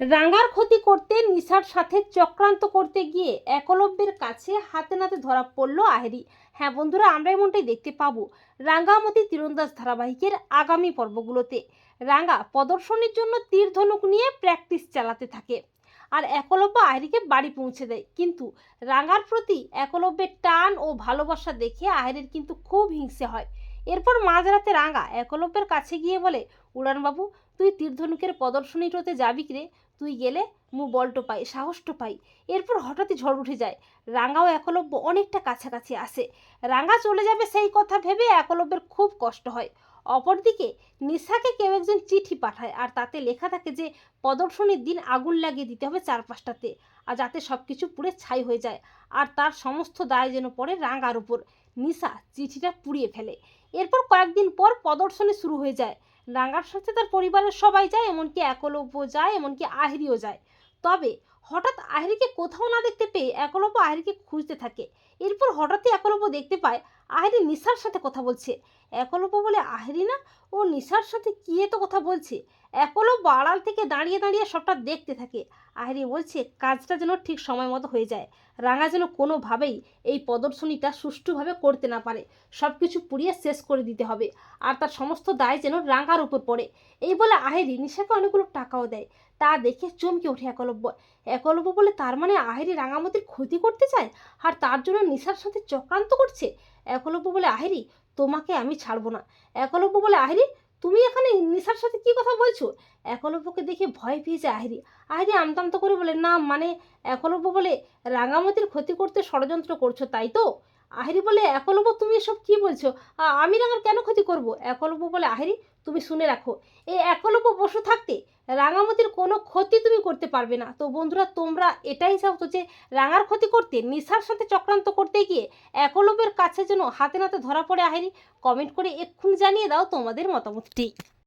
রাঙ্গার ক্ষতি করতে নিশার সাথে চক্রান্ত করতে গিয়ে একলব্যের কাছে হাতে নাতে ধরা পড়ল আহেরি। হ্যাঁ বন্ধুরা, আমরা এমনটাই দেখতে পাবো রাঙ্গামতি তীরন্দাজ ধারাবাহিকের আগামী পর্বগুলোতে। রাঙ্গা প্রদর্শনীর জন্য তীর ধনুক নিয়ে প্র্যাকটিস চালাতে থাকে আর একলব্য আহেরিকে বাড়ি পৌঁছে দেয়। কিন্তু রাঙ্গার প্রতি একলব্যের টান ও ভালোবাসা দেখে আহেরের কিন্তু খুব হিংসে হয়। এরপর মাঝরাতে রাঙা একলব্যের কাছে গিয়ে বলে, উড়ানবাবু, তুই তীরধনুকের প্রদর্শনীটাতে যাবি রে তুই গেলে মু বলটো পাই সাহসটো পাই। এরপর হঠাৎই ঝড় উঠে যায়। রাঙাও একলব্য অনেকটা কাছাকাছি আসে। রাঙা চলে যাবে সেই কথা ভেবে একলব্যের খুব কষ্ট হয়। অপরদিকে নিশাকে কেউ একজন চিঠি পাঠায় আর তাতে লেখা থাকে যে, প্রদর্শনীর দিন আগুন লাগিয়ে দিতে হবে চারপাশটাতে। আর যাতে সব কিছু পুড়ে ছাই হয়ে যায়। আর তার সমস্ত দায় যেন পড়ে রাঙার উপর। নিশা চিঠিটা পুড়িয়ে ফেলে। এরপর কয়েকদিন পর প্রদর্শনী শুরু হয়ে যায়। রাঙ্গার সাথে তার পরিবারের সবাই যায়, এমনকি একলব্য যায়, এমনকি আহিরিও যায়। তবে হঠাৎ আহিরিকে কোথাও না দেখতে পেয়ে একলব্য আহিরিকে খুঁজতে থাকে। এরপর হঠাৎই একলব্য দেখতে পায় আহিরি নিশার সাথে কথা বলছে। একলব্য বলে, আহিরি না, ও নিশার সাথে কি এত কথা বলছে? একলব্য আড়াল থেকে দাঁড়িয়ে দাঁড়িয়ে সবটা দেখতে থাকে। আহিরি বলছে, কাজটা যেন ঠিক সময় মতো হয়ে যায়। রাঙা যেন কোনোভাবেই এই প্রদর্শনীটা সুষ্ঠুভাবে করতে না পারে। সব কিছু পুড়িয়ে শেষ করে দিতে হবে। আর তার সমস্ত দায় যেন রাঙার উপর পড়ে। এই বলে আহেরি নিশাকে অনেকগুলো টাকাও দেয়। তা দেখে চমকে ওঠে একলব্য। একলব্য বলে, তার মানে আহেরি রাঙামতির ক্ষতি করতে চায়? আর তার জন্য নিশার সাথে চক্রান্ত করছে? একলব্য বলে, আহেরি, তোমাকে আমি ছাড়বো না। একলব্য বলে, আহেরি, তুমি এখানে নিশার সাথে কি কথা বলছো? একলব্যকে দেখে ভয় পেয়েছে আহেরি। আহেরি আমতামতো করে বলে, না মানে একলব্য বলে রাঙামতির ক্ষতি করতে ষড়যন্ত্র করছ, তাই তো? আহেরি বলে, একলব্য, তুমি এসব কি বলছো? আমি রাঙার কেন ক্ষতি করব? একলব্য বলে, আহেরি, তুমি শুনে রাখো এই একলব্য বসে থাকতে রাঙামতির কোনো ক্ষতি তুমি করতে পারবে না। তো বন্ধুরা, তোমরা এটাই চাও যে, রাঙার ক্ষতি করতে, নিশার সাথে চক্রান্ত করতে গিয়ে একলব্যের কাছে যেন হাতে নাতে ধরা পড়ে, আহেরি। কমেন্ট করে এক্ষুনি জানিয়ে দাও তোমাদের মতামতটি।